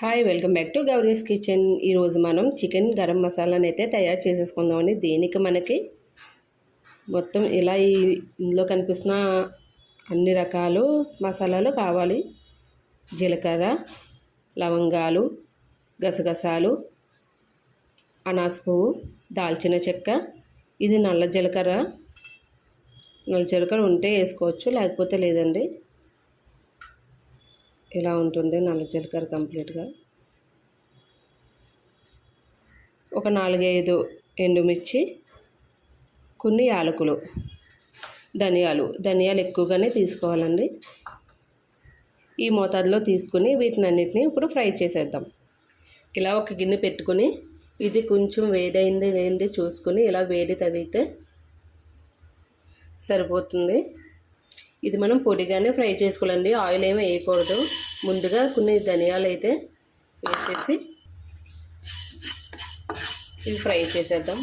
Hi welcome back to Gowri's kitchen ఈరోజు మనం chicken garam మసాలాని అయితే తయారు చేసేసుకుందామండి. దీనికి మనకి? మొత్తం ఇలా ఈ ఇందులో కనిపిస్తున్న అన్ని రకాలు మసాలాలు కావాలి. జీలకర్ర లవంగాలు గసగసాలు అనాస పువ్వు దాల్చిన చెక్క ఇది నల్ల జీలకర్ర. నల్ల జీలకర్ర ఉంటే వేసుకోవచ్చు లేకపోతే లేదండి. ఇలా ఉంటుంది నల్ల జీలకర్ర కంప్లీట్గా. ఒక నాలుగైదు ఎండుమిర్చి కొన్ని యాలకులు ధనియాలు. ధనియాలు ఎక్కువగానే తీసుకోవాలండి. ఈ మోతాదులో తీసుకుని వీటిని అన్నిటిని ఇప్పుడు ఫ్రై చేసేద్దాం. ఇలా ఒక గిన్నె పెట్టుకుని ఇది కొంచెం వేడైంది లేనిది చూసుకుని ఇలా వేడి తగిలితే సరిపోతుంది. ఇది మనం పొడిగానే ఫ్రై చేసుకోవాలండి. ఆయిల్ ఏమి వేయకూడదు. ముందుగా కొన్ని ధనియాలు అయితే వేసేసి ఇవి ఫ్రై చేసేద్దాం.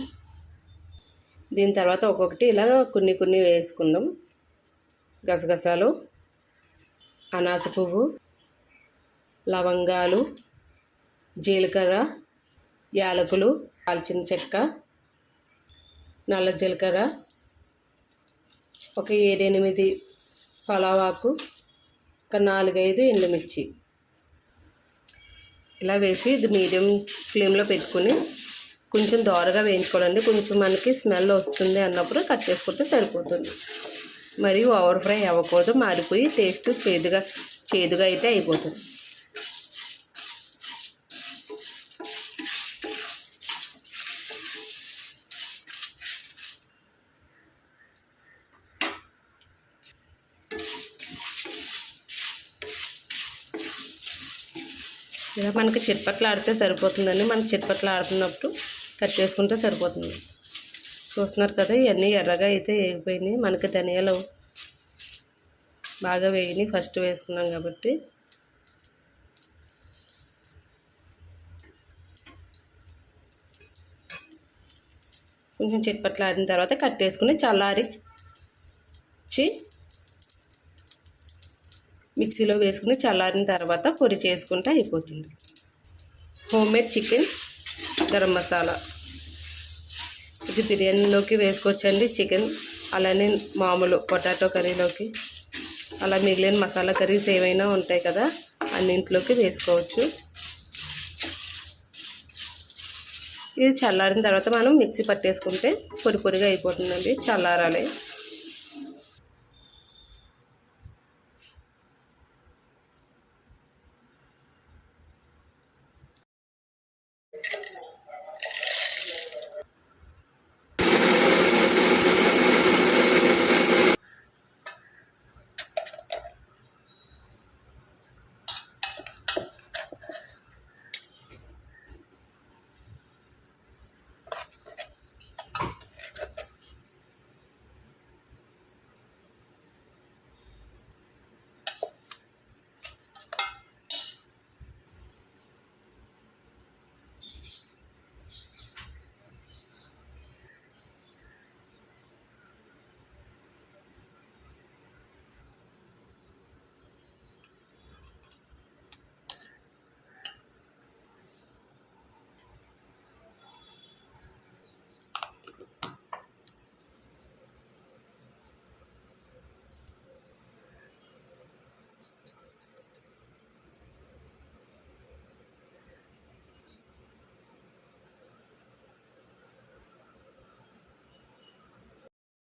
దీని తర్వాత ఒక్కొక్కటి ఇలా కొన్ని కొన్ని వేసుకుందాం. గసగసాలు అనాస పువ్వు లవంగాలు జీలకర్ర యాలకులు కాల్చిన చెక్క నల్ల జీలకర్ర ఒక ఏడెనిమిది పలావాకు ఒక నాలుగైదు ఎండుమిర్చి. ఇలా వేసి ఇది మీడియం ఫ్లేమ్లో పెట్టుకుని కొంచెం దోరగా వేయించుకోవాలండి. కొంచెం మనకి స్మెల్ వస్తుంది అన్నప్పుడు కట్ చేసుకుంటే సరిపోతుంది. మరియు ఓవర్ ఫ్రై అవ్వకూడదు. మాడిపోయి టేస్ట్ చేదుగా చేదుగా అయితే అయిపోతుంది. ఇలా మనకి చిట్పట్లు ఆడితే సరిపోతుందండి. మనకి చిట్పట్లు ఆడుతున్నప్పుడు కట్ చేసుకుంటే సరిపోతుంది. చూస్తున్నారు కదా ఇవన్నీ ఎర్రగా అయితే వేగిపోయినాయి. మనకి ధనియాలు బాగా వేగినాయి. ఫస్ట్ వేసుకున్నాం కాబట్టి. కొంచెం చిట్పట్లు ఆడిన తర్వాత కట్ వేసుకుని చల్లారి చి మిక్సీలో వేసుకుని చల్లారిన తర్వాత పొడి చేసుకుంటే అయిపోతుంది. Homemade chicken garam masala. ఇది బిర్యానీలోకి వేసుకోవచ్చండి చికెన్. అలానే మామూలు పొటాటో కర్రీలోకి. అలా మిగిలిన మసాలా కర్రీస్ ఏమైనా ఉంటాయి కదా అన్నింట్లోకి వేసుకోవచ్చు. ఇది చల్లారిన తర్వాత మనం మిక్సీ పట్టేసుకుంటే పొడి పొడిగా అయిపోతుందండి చల్లారాలి.